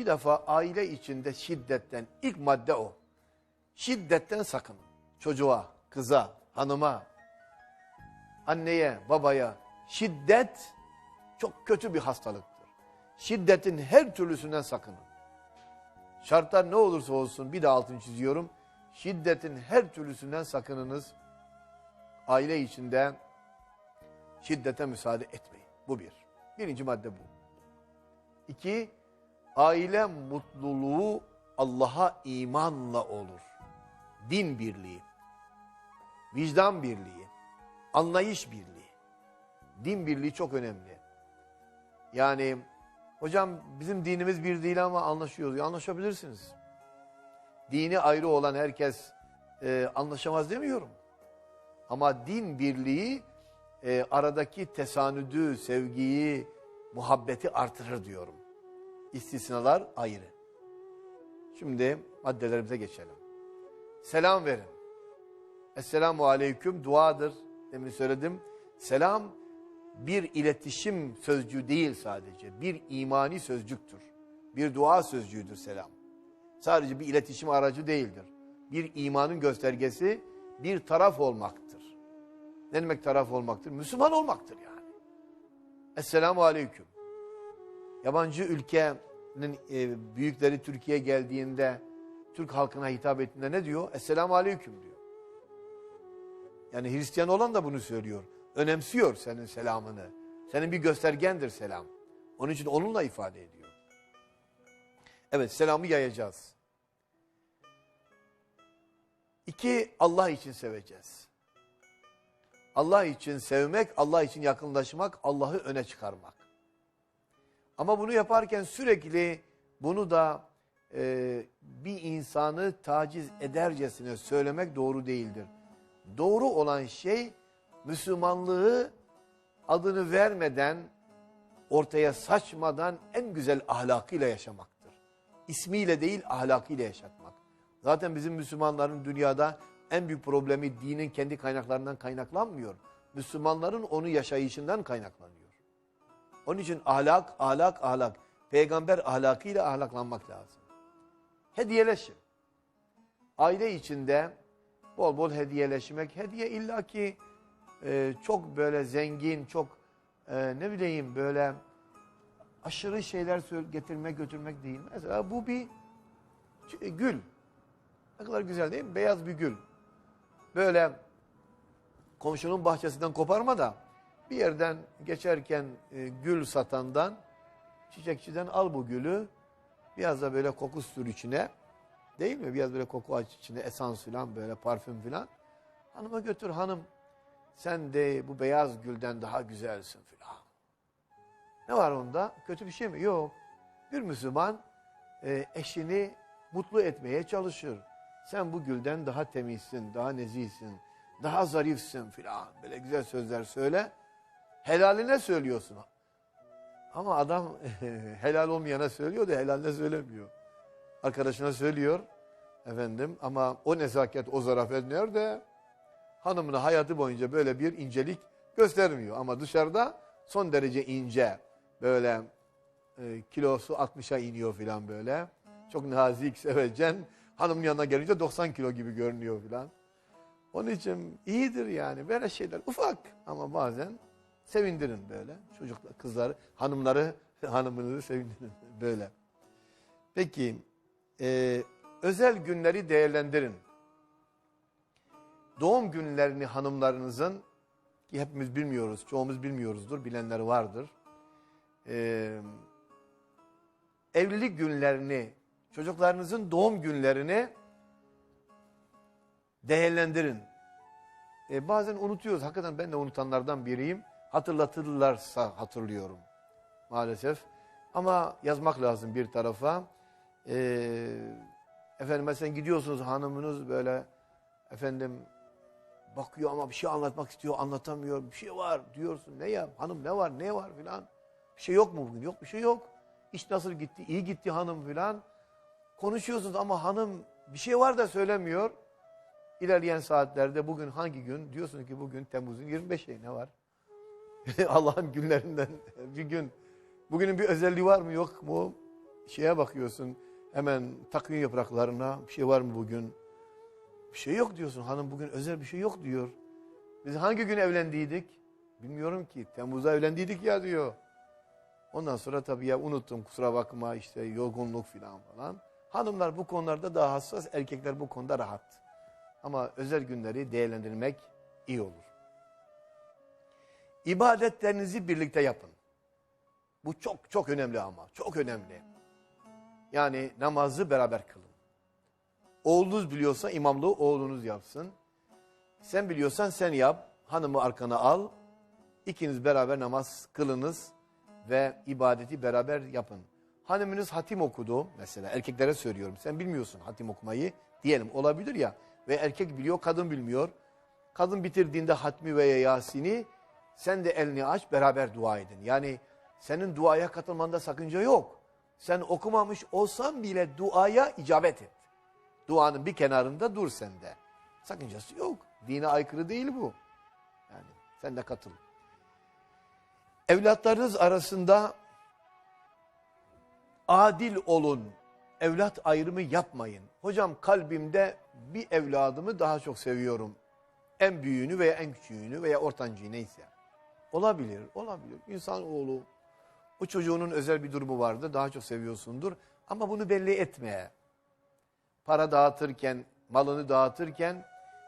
bir defa aile içinde şiddetten ilk madde o. Şiddetten sakın. Çocuğa, kıza, hanıma, anneye, babaya şiddet çok kötü bir hastalıktır. Şiddetin her türlüsünden sakının. Şartlar ne olursa olsun bir de altını çiziyorum. Şiddetin her türlüsünden sakınınız. Aile içinde şiddete müsaade etmeyin. Bu bir. Birinci madde bu. İki, aile mutluluğu Allah'a imanla olur. Din birliği, vicdan birliği, anlayış birliği. Din birliği çok önemli. Yani hocam bizim dinimiz bir değil ama anlaşıyoruz. Anlaşabilirsiniz. Dini ayrı olan herkes e, anlaşamaz demiyorum. Ama din birliği e, aradaki tesanüdü, sevgiyi, muhabbeti artırır diyorum. İstisnalar ayrı. Şimdi maddelerimize geçelim. Selam verin. Esselamu aleyküm duadır. Demin söyledim. Selam bir iletişim sözcüğü değil sadece. Bir imani sözcüktür. Bir dua sözcüğüdür selam. Sadece bir iletişim aracı değildir. Bir imanın göstergesi bir taraf olmaktır. Ne demek taraf olmaktır? Müslüman olmaktır yani. Esselamu aleyküm. Yabancı ülkenin e, büyükleri Türkiye'ye geldiğinde Türk halkına hitap ettiğinde ne diyor? Esselamu aleyküm diyor. Yani Hristiyan olan da bunu söylüyor. Önemsiyor senin selamını. Senin bir göstergendir selam. Onun için onunla ifade ediyor. Evet selamı yayacağız. İki, Allah için seveceğiz. Allah için sevmek, Allah için yakınlaşmak, Allah'ı öne çıkarmak. Ama bunu yaparken sürekli bunu da e, bir insanı taciz edercesine söylemek doğru değildir. Doğru olan şey Müslümanlığı adını vermeden, ortaya saçmadan en güzel ahlakıyla yaşamaktır. İsmiyle değil ahlakıyla yaşatmak. Zaten bizim Müslümanların dünyada en büyük problemi dinin kendi kaynaklarından kaynaklanmıyor. Müslümanların onu yaşayışından kaynaklanıyor. Onun için ahlak, ahlak, ahlak. Peygamber ahlakıyla ahlaklanmak lazım. Hediyeleşin. Aile içinde bol bol hediyeleşmek. Hediye illaki e, çok böyle zengin, çok e, ne bileyim böyle aşırı şeyler getirmek götürmek değil. Mesela bu bir gül. Ne kadar güzel değil mi? Beyaz bir gül. Böyle komşunun bahçesinden koparma da bir yerden geçerken e, gül satandan, çiçekçiden al bu gülü. Biraz da böyle koku sür içine. Değil mi? Biraz böyle koku aç içine, esans filan böyle parfüm filan. Hanıma götür hanım. Sen de bu beyaz gülden daha güzelsin filan. Ne var onda? Kötü bir şey mi? Yok. Bir Müslüman e, eşini mutlu etmeye çalışır. Sen bu gülden daha temizsin, daha nezihsin, daha zarifsin filan. Böyle güzel sözler söyle. Helaline söylüyorsun. Ama adam helal olmayana söylüyor da helaline söylemiyor. Arkadaşına söylüyor efendim ama o nezaket, o zarafet nerede? Hanımına hayatı boyunca böyle bir incelik göstermiyor. Ama dışarıda son derece ince, böyle e, kilosu 60'a iniyor filan böyle. Çok nazik, sevecen. Hanımın yanına gelince 90 kilo gibi görünüyor filan. Onun için iyidir yani böyle şeyler ufak ama bazen sevindirin böyle. Çocuklar, kızları, hanımları, hanımınızı sevindirin böyle. Peki e, özel günleri değerlendirin. Doğum günlerini hanımlarınızın ki hepimiz bilmiyoruz, çoğumuz bilmiyoruzdur, bilenler vardır. Ee, evlilik günlerini, çocuklarınızın doğum günlerini değerlendirin. Ee, bazen unutuyoruz, hakikaten ben de unutanlardan biriyim. Hatırlatırlarsa hatırlıyorum maalesef. Ama yazmak lazım bir tarafa. Ee, efendim mesela gidiyorsunuz hanımınız böyle efendim bakıyor ama bir şey anlatmak istiyor anlatamıyor. Bir şey var diyorsun. Ne ya? Hanım ne var? Ne var filan? Bir şey yok mu bugün? Yok bir şey yok. İş nasıl gitti? İyi gitti hanım filan. Konuşuyorsunuz ama hanım bir şey var da söylemiyor. İlerleyen saatlerde bugün hangi gün? Diyorsun ki bugün Temmuz'un 25'i ne var Allah'ın günlerinden bir gün bugünün bir özelliği var mı yok mu şeye bakıyorsun hemen takvim yapraklarına bir şey var mı bugün? Bir şey yok diyorsun. Hanım bugün özel bir şey yok diyor. Biz hangi gün evlendiydik? Bilmiyorum ki. Temmuz'da evlendiydik ya diyor. Ondan sonra tabii ya unuttum kusura bakma işte yorgunluk falan falan. Hanımlar bu konularda daha hassas, erkekler bu konuda rahat. Ama özel günleri değerlendirmek iyi olur. İbadetlerinizi birlikte yapın. Bu çok çok önemli ama çok önemli. Yani namazı beraber kılın. Oğlunuz biliyorsa imamlığı oğlunuz yapsın. Sen biliyorsan sen yap. Hanımı arkana al. İkiniz beraber namaz kılınız ve ibadeti beraber yapın. Hanımınız hatim okudu mesela erkeklere söylüyorum. Sen bilmiyorsun hatim okumayı diyelim olabilir ya. Ve erkek biliyor kadın bilmiyor. Kadın bitirdiğinde hatmi veya yasini sen de elini aç beraber dua edin. Yani senin duaya katılmanda sakınca yok. Sen okumamış olsan bile duaya icabet et. Duanın bir kenarında dur sen de. Sakıncası yok. Dine aykırı değil bu. Yani sen de katıl. Evlatlarınız arasında adil olun. Evlat ayrımı yapmayın. Hocam kalbimde bir evladımı daha çok seviyorum. En büyüğünü veya en küçüğünü veya ortancıyı neyse. Olabilir, olabilir. İnsan oğlu o çocuğunun özel bir durumu vardır. Daha çok seviyorsundur. Ama bunu belli etme. Para dağıtırken, malını dağıtırken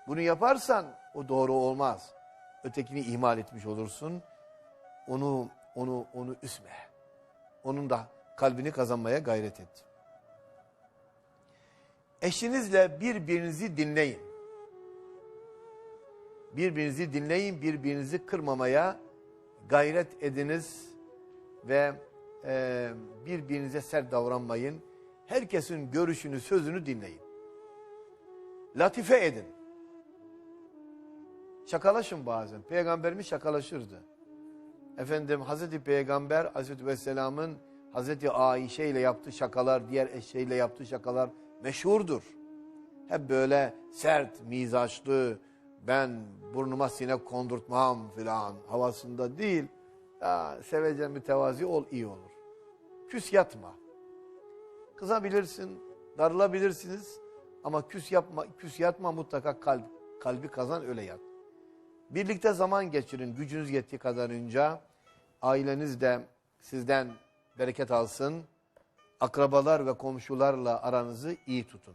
bunu yaparsan o doğru olmaz. Ötekini ihmal etmiş olursun. Onu onu onu üzme. Onun da kalbini kazanmaya gayret et. Eşinizle birbirinizi dinleyin. Birbirinizi dinleyin, birbirinizi kırmamaya gayret ediniz ve e, birbirinize sert davranmayın. Herkesin görüşünü, sözünü dinleyin. Latife edin. Şakalaşın bazen. Peygamberimiz şakalaşırdı. Efendim Hazreti Peygamber Hazreti Vesselam'ın Hazreti Ayşe ile yaptığı şakalar, diğer eşeğiyle yaptığı şakalar meşhurdur. Hep böyle sert, mizaçlı, ben burnuma sinek kondurtmam filan havasında değil. Ya, sevecen mütevazi ol iyi olur. Küs yatma. Kızabilirsin, darılabilirsiniz ama küs yapma, küs yatma mutlaka kalp, kalbi kazan öyle yat. Birlikte zaman geçirin gücünüz yettiği kadarınca. Aileniz de sizden bereket alsın. Akrabalar ve komşularla aranızı iyi tutun.